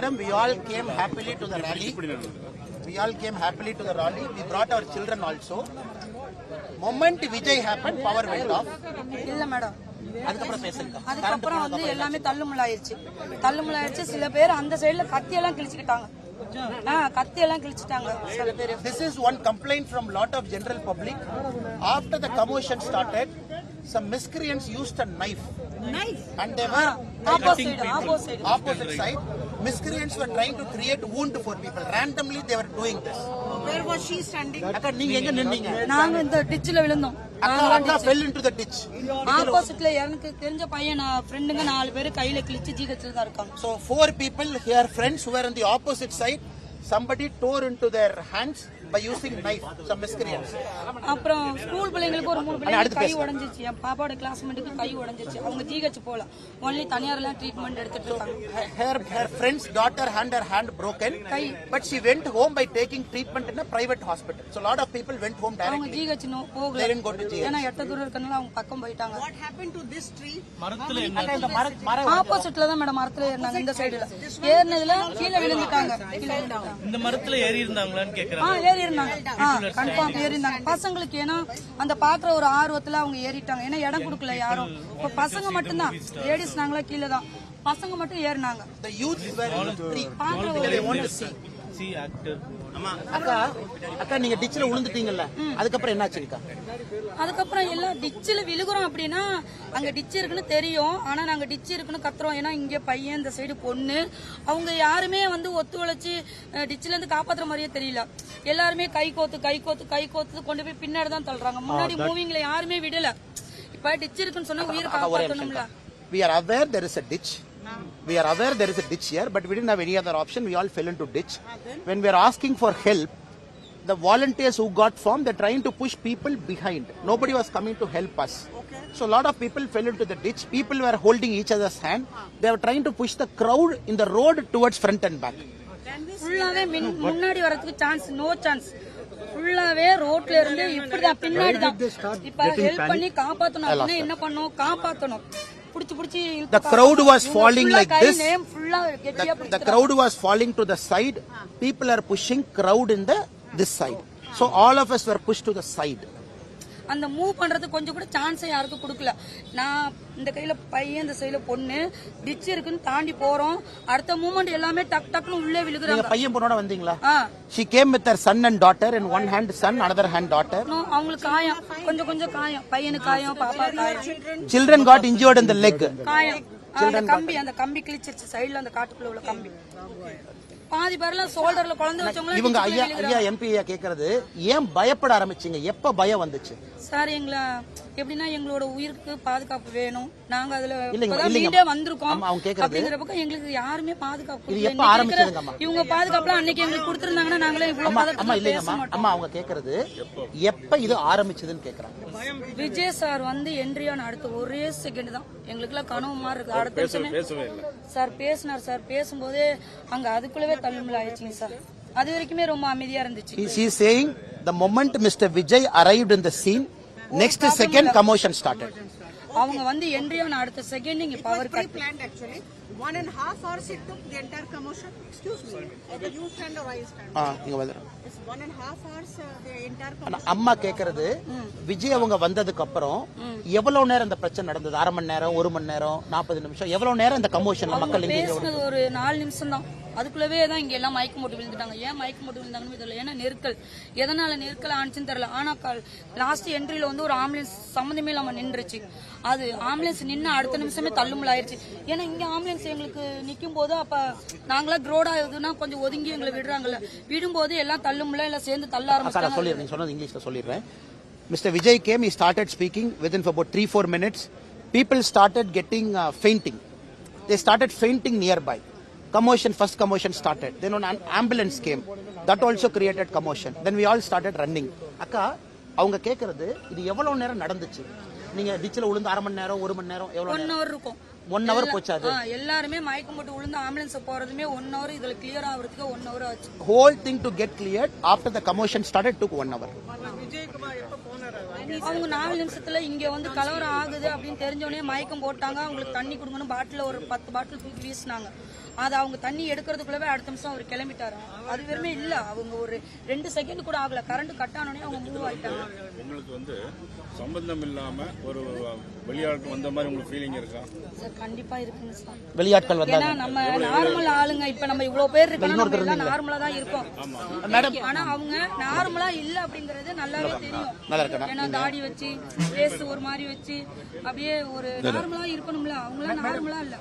Madam, we all came happily to the rally. We all came happily to the rally. We brought our children also. Moment Vijay happened, power went off. இல்ல madam அதுக்கப்புறம் பேசுங்க அதுக்கப்புறம் வந்து எல்லாமே தள்ளுமுள்ளாயிருச்சு தள்ளுமுள்ளாயிருச்சு சில பேர் அந்த சைடுல கத்தி எல்லாம் கிழிச்சுக்கிட்டாங்க ஆ கத்தி எல்லாம் கிழிச்சிட்டாங்க சில பேர் This is one complaint from lot of general public. After the commotion started, some miscreants used a knife. Knife? And they were opposite opposite opposite side. Miscreants were trying to create wound for people. Randomly they were doing this. Where was she standing? அக்கா நீங்க எங்க நின்னீங்க நாங்க இந்த டிச்சில் விழுந்தோம் அக்கா அக்கா fell into the ditch. ஆப்போசிட்ல எனக்கு தெரிஞ்ச பையன் நான் ஃப்ரெண்டுங்க நாலு பேர் கையில கிழிச்சு ஜிஹெச்ல தான் இருக்காங்க So four people here, friends who were on the opposite side, somebody tore into their hands by using knife. Some miscreants. அப்புறம் ஸ்கூல் பிள்ளைங்களுக்கு ஒரு மூணு அடுத்து பிள்ளைங்களுக்கு கை. உடைஞ்சிச்சு. என் பாப்பாவோட கிளாஸ்மேட்டுக்கு கை உடைஞ்சிச்சு. அவங்க ஜிஹெச் போல. ஒன்லி தனியார்லாம் ட்ரீட்மெண்ட் எடுத்துட்டு இருக்காங்க. Her her friend's daughter had her hand broken, but she went home by taking treatment in a private hospital. So a lot of people went home அவங்க. ஜிஹெச் போகல. To GH. ஏன்னா எட்ட தூரம் இருக்கனால அவங்க பக்கம் போயிட்டாங்க. What happened to this tree? அக்கா, இந்த மர- மர- ஆப்போசிட்ல தான் மேடம் மரத்துல ஏறினாங்க. இந்த சைடுல ஏறினதுல கீழே விழுந்துட்டாங்க. இந்த மரத்துல ஏறி இருந்தாங்களான்னு கேக்குறாங்க. ஏறி இருந்தாங்க ஆ கன்ஃபார்ம் ஏறி இருந்தாங்க பசங்களுக்கு ஏன்னா அந்த பாக்குற ஒரு ஆர்வத்துல அவங்க ஏறிட்டாங்க. ஏன்னா இடம் கொடுக்கல யாரும். இப்ப பசங்க மட்டும்தான். லேடிஸ் நாங்களா கீழே தான் பசங்க மட்டும் ஏறினாங்க. The youth were in the tree. பாக்குற ஒரு They want to see. சி ஆக்டர். அக்கா அக்கா நீங்க டிச்ல விழுந்துட்டீங்கல்ல அதுக்கப்புறம் என்னாச்சுங்கக்கா அதுக்கப்புறம் எல்லாம் டிச்சில் விழுகுறோம் அப்படின்னா அங்க டிச்சு இருக்குன்னு தெரியும். ஆனா நாங்க டிச்சு இருக்குன்னு கத்துறோம். ஏன்னா இங்க பையன் இந்த சைடு பொண்ணு. அவங்க யாருமே வந்து ஒத்துழைச்சு அஹ், டிச்சில இருந்து காப்பாத்துற மாதிரியே தெரியல. எல்லாருமே கை கோத்து கை கோத்து கை கோத்து கொண்டு போய் பின்னாடி தான் தள்ளுறாங்க. முன்னாடி மூவிங்ல யாருமே விடல. இப்ப டிச்சு இருக்குன்னு சொன்னா உயிர் காப்பாத்தணும்ல. We are aware there is a ditch. We are aware there is a ditch here, but we didn't have any other option. We all fell into ditch. When we are asking for help, the volunteers who got formed, they're trying to push people behind. Nobody was coming to help us. So a lot of people fell into the ditch. People were holding each other's hand. They were trying to push the crowd in the road towards front and back. ஃபுல்லாவே மின்- முன்னாடி வரதுக்கு chance no chance ஃபுல்லாவே ரோட்ல இருந்து இப்படிதான் பின்னாடி தான் இப்ப ஹெல்ப் பண்ணி காப்பாத்தணும் அப்படின்னா என்ன பண்ணணும் காப்பாத்தணும் புடிச்சு புடிச்சு இழுத்து The crowd was falling like this. The, the crowd was falling to the side. People are pushing crowd in the this side. So all of us were pushed to the side. அந்த move பண்றதுக்கு கொஞ்சம் கூட சான்ஸே யாருக்கும் கொடுக்கல. நான் இந்த கையில பையன் இந்த சைடுல பொண்ணு டிச் இருக்குன்னு தாண்டி போறோம். அடுத்த மூமெண்ட் எல்லாமே டக் டக்குன்னு உள்ளே விழுகுறாங்க. பையன் பொண்ணோட வந்தீங்களா? ஆ. She came with her son and daughter. In one hand son, another hand daughter. இன்னும் அவங்களுக்கு காயம். கொஞ்சம் கொஞ்சம் காயம். பையனுக்கு காயம் பாப்பா காயம். Children got injured in the leg. காயம். அந்த கம்பி அந்த கம்பி கிழிச்சிருச்சு. சைடுல அந்த காட்டுக்குள்ள உள்ள கம்பி. பாதி பேர்லாம் சோல்டர்ல குழந்தை வச்சவங்க இவங்க ஐயா ஐயா எம்பி ஐயா கேக்குறது ஏன் பயப்பட ஆரம்பிச்சீங்க? எப்ப பயம் வந்துச்சு? சார் எங்களை எப்படின்னா எங்களோட உயிருக்கு பாதுகாப்பு வேணும். நாங்க அதுல. மீண்டே வந்திருக்கோம். அப்படிங்கிற பக்கம் எங்களுக்கு யாருமே பாதுகாப்பு இவங்க பாதுகாப்புலாம் அன்னைக்கு எங்களுக்கு கொடுத்திருந்தாங்கன்னா நாங்களே இவ்வளவு அம்மா அம்மா அவங்க கேக்குறது எப்ப இது ஆரம்பிச்சதுன்னு கேக்குறாங்க. விஜய் சார் வந்து என்ட்ரியான அடுத்த ஒரே செகண்ட் தான். எங்களுக்குலாம் கனவு மாதிரி இருக்கு. அடுத்த சார் பேசினார் சார். பேசும்போதே அங்க அதுக்குள்ளவே தள்ளுமுள்ள ஆயிடுச்சுங்க சார். அது வரைக்குமே ரொம்ப அமைதியா இருந்துச்சு. He, she is saying the moment Mr. Vijay next second commotion started. அவங்க வந்து என்ட்ரியான அடுத்த செகண்ட் இங்க power cut. One and a half hours it took the entire commotion. Excuse me. Either you stand or I stand. ஆ, இங்க வந்து half hours uh, the entire ஆனா commotion. அம்மா கேக்குறது விஜய் அவங்க வந்ததுக்கு அப்புறம் எவ்வளவு நேரம் இந்த பிரச்சனை நடந்தது அரை மணி நேரம் ஒரு மணி நேரம் நாற்பது நிமிஷம் எவ்வளவு நேரம் இந்த கமோஷன் மக்கள் இங்க ஒரு நாலு நிமிஷம் தான் அதுக்குள்ளவே தான் இங்க எல்லாம் மயக்கம் போட்டு விழுந்துட்டாங்க. ஏன் மயக்கம் போட்டு விழுந்தாங்கன்னு தெரியல. ஏன்னா நெருக்கல். எதனால நெருக்கல் ஆனிச்சுன்னு தெரியல. ஆனா லாஸ்ட் என்ட்ரியில வந்து ஒரு ஆம்புலன்ஸ் சம்மந்தமே இல்லாம நின்றுச்சு. அது ஆம்புலன்ஸ் நின்று அடுத்த நிமிஷமே தள்ளுமுள்ள ஆயிருச்சு. ஏன்னா இங்க ஆம்புலன்ஸ் எங்களுக்கு நிக்கும் போது அப்ப நாங்களா க்ரோட் ஆகுதுன்னா கொஞ்சம் ஒதுங்கி எங்களை விடுறாங்கல்ல. விடும்போது எல்லாம் தள்ளுமுள்ள எல்லாம் சேர்ந்து தள்ள ஆரம்பிச்சாங்க சொன்னது இங்கிலீஷ்ல சொல்லிடுறேன். Mister Vijay came started speaking within for about three four people started getting uh, fainting. They started fainting nearby. Commotion first commotion started. Then an ambulance came. That also created commotion. Then we all started running. அக்கா அவங்க கேக்குறது இது எவ்வளவு நேரம் நடந்துச்சு? நீங்க டிச்சில் விழுந்து அரை மணி நேரம் ஒரு மணி நேரம் எவ்வளவு ஒன் ஹவர் இருக்கும். ஒன் ஹவர் போச்சு அது ஆ, எல்லாருமே மயக்கம் போட்டு விழுந்து ஆம்புலன்ஸ் போறதுமே ஒன் ஹவர் இதுல கிளியர் ஆகுறதுக்கு ஒன் ஹவர் ஆச்சு. Whole thing to get cleared after the commotion started took one hour. அவங்க நாலு நிமிஷத்துல இங்க வந்து கலவரம் ஆகுது அப்படின்னு தெரிஞ்ச உடனே மயக்கம் போட்டாங்க. அவங்களுக்கு தண்ணி கொடுங்கன்னு பாட்டில ஒரு பத்து பாட்டில் தூக்கி வீசினாங்க. அதை அவங்க தண்ணி எடுக்கிறதுக்குள்ளவே அடுத்த நிமிஷம் அவர் கிளம்பிட்டாராம் அது வெறுமே இல்ல. அவங்க ஒரு ரெண்டு செகண்ட் கூட ஆகல. கரண்ட் கட் ஆனோடனே அவங்க மூவ் ஆயிட்டாங்க. உங்களுக்கு வந்து சம்பந்தம் இல்லாம ஒரு வெளியாட்கள் வந்த மாதிரி உங்களுக்கு ஃபீலிங் இருக்கா? சார் கண்டிப்பா இருக்குங்க சார். வெளியாட்கள் வந்தாங்க. ஏன்னா நம்ம நார்மல் ஆளுங்க இப்ப நம்ம இவ்வளவு பேர் இருக்கோம் நார்மலா தான் இருக்கோம். மேடம் ஆனா அவங்க நார்மலா இல்ல அப்படிங்கறது நல்லாவே தெரியும். நல்லா இருக்கா? ஏன்னா தாடி வச்சு ஃபேஸ் ஒரு மாதிரி வச்சு அப்படியே ஒரு நார்மலா இருக்கணும்ல. அவங்க எல்லாம் நார்மலா இல்ல.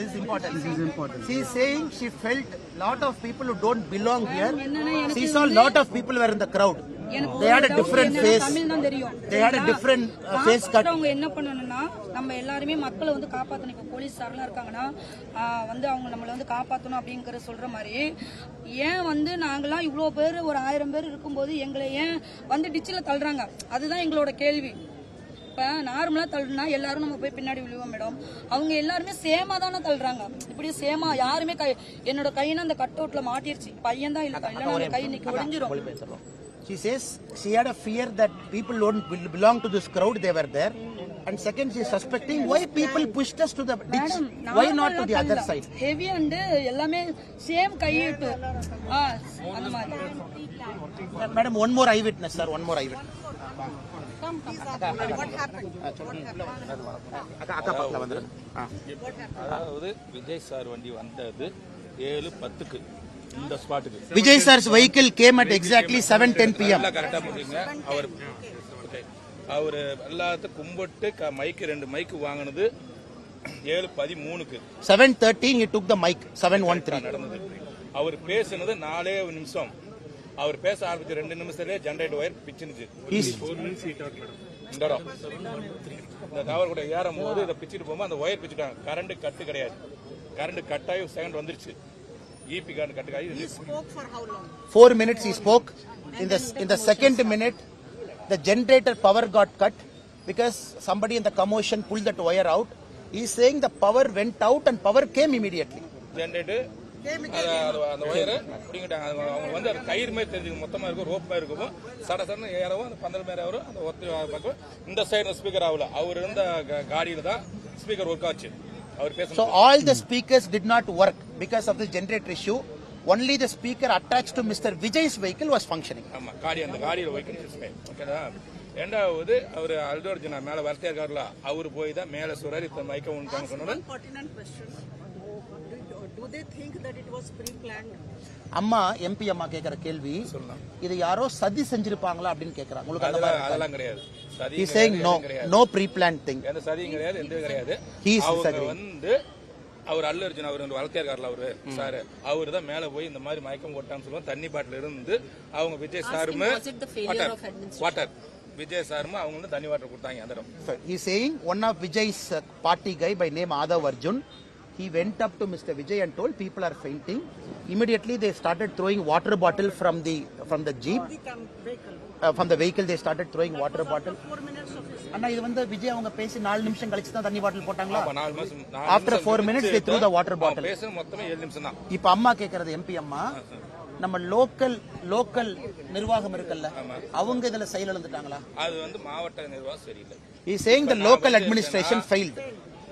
This is important. This is important. She is saying she felt lot of people who don't belong here. She saw lot of people were in the crowd. எனக்கு They had a doubt different என்னன்னா, face. Tamil தான் தெரியும் different, uh, face cut. அவங்க என்ன பண்ணணும்னா நம்ம எல்லாருமே மக்களை வந்து காப்பாத்தணும் இப்ப போலீஸாரெல்லாம் இருக்காங்கன்னா ஆஹ், வந்து அவங்க நம்மளை வந்து காப்பாத்தணும் அப்படிங்கிற சொல்ற மாதிரி ஏன் வந்து நாங்கெல்லாம் இவ்வளோ பேர் ஒரு ஆயிரம் பேர் இருக்கும்போது எங்களை ஏன் வந்து டிச்சில் தள்ளுறாங்க அதுதான் எங்களோட கேள்வி இப்ப நார்மலா தள்ளுனா எல்லாரும் நம்ம போய் பின்னாடி விழுவோம் மேடம் அவங்க எல்லாருமே சேமா தானே தள்ளுறாங்க இப்படி சேமா யாருமே கை என்னோட கையின அந்த கட் அவுட்ல மாட்டிருச்சு பையன் தான் இல்ல இல்லைன்னா அந்த கை இன்னைக்கு உடைஞ்சிரும் She says she had a fear that people don't bel- belong to this crowd. They were there. And second, she is suspecting why people pushed us to the ditch. Why not to the other side? Heavy and எல்லாமே same கையெழுத்து ஆ, அந்த மாதிரி Madam, one more eyewitness, sir. One more eyewitness. Come, please, uh, what happened? What happened? அக்கா அக்கா பக்கத்துல வந்துரு ஆ. அதாவது விஜய் சார் வண்டி வந்தது ஏழு பத்துக்கு இந்த ஸ்பாட்டுக்கு Vijay sir's vehicle came at exactly 7:10 p.m. எல்லாம் கரெக்டா முடியுங்க அவர் அவர் எல்லாத்தையும் கும்பிட்டு க- மைக்கு ரெண்டு மைக்கு வாங்கினது ஏழு பதிமூணுக்கு 7:30 he took the mic. 7:13. நடந்தது அவர் பேசுனது நாலே நிமிஷம் அவர் பேச ஆரம்பிச்ச ரெண்டு நிமிஷத்துலயே ஜென்ரேட்டர் ஒயர் பிச்சுனுச்சு இந்த இடம் இந்த டவர் கூட ஏறும் போது இதை பிச்சுட்டு போகும்போது அந்த ஒயர் பிச்சுட்டாங்க கரண்ட் கட்டு கிடையாது கரண்ட் கட்டாயி செகண்ட் வந்துருச்சு ஈபி கரண்ட் கட்டு ஆகி He spoke for how long? four minutes he spoke. In the in the second minute, the generator power got cut because somebody in the commotion pulled that wire out. He's saying the power went out and power came immediately. Generator அந்த wire பிடிங்கிட்டாங்க. அது அவங்க வந்து அது கயிறு மாதிரி தெரிஞ்சுக்கும் மொத்தமா இருக்கும் ரோப் மாதிரி இருக்கும். சட சடன்னு ஏறவும் அந்த பந்தல் மாதிரி வரும் அந்த ஒத்து பக்கம். இந்த சைடு ஸ்பீக்கர் ஆகல. அவர் இருந்த காடியில தான் ஸ்பீக்கர் ஒர்க் ஆச்சு. அவர் பேச So all the speakers did not work because of the generator issue. Only the speaker attached to Mr. Vijay's vehicle was functioning. ஆமா காடி அந்த காடியில வைக்கணும் ஓகேதா ரெண்டாவது அவர் அல்டோர்ஜினா மேல வரத்தே இருக்காருல. அவர் போய் தான் மேல சொல்றாரு இப்ப மைக்க உண்டாங்க சொன்னது அம்மா எம்பி அம்மா கேக்குற கேள்வி இது யாரோ சதி செஞ்சிருப்பாங்களா அப்படின்னு கேக்குறாங்க. உங்களுக்கு அந்த அதெல்லாம் அதெல்லாம் கிடையாது. சதி He's saying no, no pre-planned thing. எந்த சதியும் கிடையாது எந்த கிடையாது. is அவங்க. வந்து அவர் அல்லு அர்ஜுன் அவர் வளர்த்தே இருக்காருல அவரு சார். அவரு தான் மேல போய் இந்த மாதிரி மயக்கம் போட்டான்னு சொல்லுவோம் தண்ணி பாட்டில் இருந்து அவங்க விஜய் சாருமே வாட்டர் வாட்டர் விஜய் சாருமே அவங்க வந்து தண்ணி வாட்டர் கொடுத்தாங்க அந்த இடம். One of Vijay's uh, party guy by name Adav Arjun, he went up to Mr. Vijay and told people are fainting. Immediately they started throwing water bottle from the from the jeep, uh, from the vehicle they started throwing water bottle. அண்ணா இது வந்து விஜய் அவங்க பேசி நாலு நிமிஷம் கழிச்சு தான் தண்ணி bottle போட்டாங்களா அப்ப நாலு மாசம் நாலு After நிமிஷம் four minutes, they threw the water அவன் bottle. பேசுறது மொத்தமே ஏழு நிமிஷம் தான் இப்ப அம்மா கேக்குறது எம்பி அம்மா நம்ம லோக்கல் லோக்கல் நிர்வாகம் இருக்குல்ல அவங்க இதுல செயல் இழந்துட்டாங்களா அது வந்து மாவட்ட நிர்வாகம் சரியில்லை He saying the local administration failed.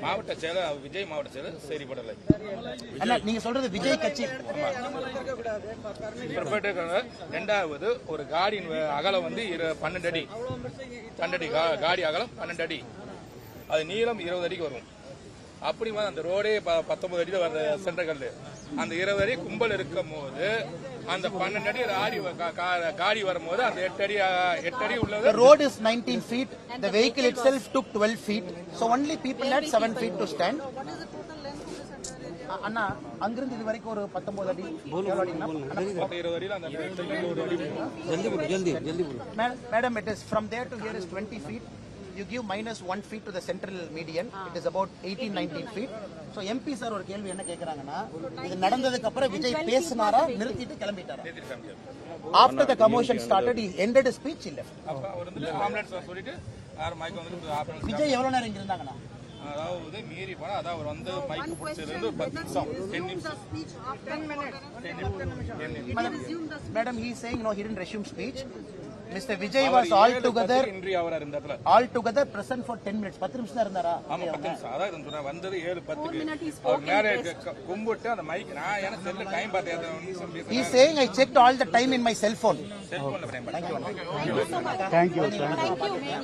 மாவட்ட செயலர் விஜய் மாவட்ட செயலர் சரிப்படலை அண்ணா நீங்க சொல்றது விஜய் கட்சி. ரெண்டாவது ஒரு காடியின் அகலம் வந்து பன்னெண்டு அடி. பன்னெண்டு அடி காடி அகலம் பன்னெண்டு அடி. அது நீளம் இருபது அடிக்கு வரும். அப்படி அந்த ரோடே பத்தொன்பது அடி தான் வருது சென்டர் கல்லு அந்த இருபது அடி கும்பல் இருக்கும் போது அந்த பன்னெண்டு அடி ஆடி காடி வரும்போது அந்த எட்டு அடி எட்டு அடி உள்ளது The road is 19 feet. The vehicle itself took 12 feet. So only people had 7 feet to stand. அ- அண்ணா அங்கிருந்து இது வரைக்கும் ஒரு 19 அடி எவ்வளவு அடிங்கண்ணா? இருபது அடியில் அந்த Madam, it is from there to here is 20 feet. You give minus 1 feet to the central median. It is about 18, 19 feet. So MP sir ஒரு கேள்வி என்ன கேக்குறாங்கன்னா இது நடந்ததுக்கு அப்புறம் விஜய் பேசினாரா நிறுத்திட்டு கிளம்பிட்டாரா? After the commotion started, he ended his speech, he left. அப்ப அவர் வந்து ஆம்புலன்ஸ் சொல்லிட்டு யார் மைக் வந்து ஆம்புலன்ஸ் விஜய் எவ்வளவு நேரம் இங்க இருந்தாங்கண்ணா அதாவது மீறி போனா அதான் அவர் வந்து மைக் பிடிச்சதுல ஒரு பத்து நிமிஷம் டென் நிமிஷம் the speech after 10 minutes. Madam, Madam, Mr. Vijay was all together இன்றி அவர் இந்த இடத்துல all together present for 10 minutes. 10 நிமிஷம் தான் இருந்தாரா ஆமா பத்து நிமிஷம் அதான் இது சொன்னேன் வந்தது ஏழு பத்துக்கு அவர் மேலே கும்பிட்டு அந்த மைக் நான் எனக்கு செல்ல டைம் பார்த்தேன் saying I checked all the time in my cell phone. செல்போன்ல time Thank you so much. Thank you. Thank you.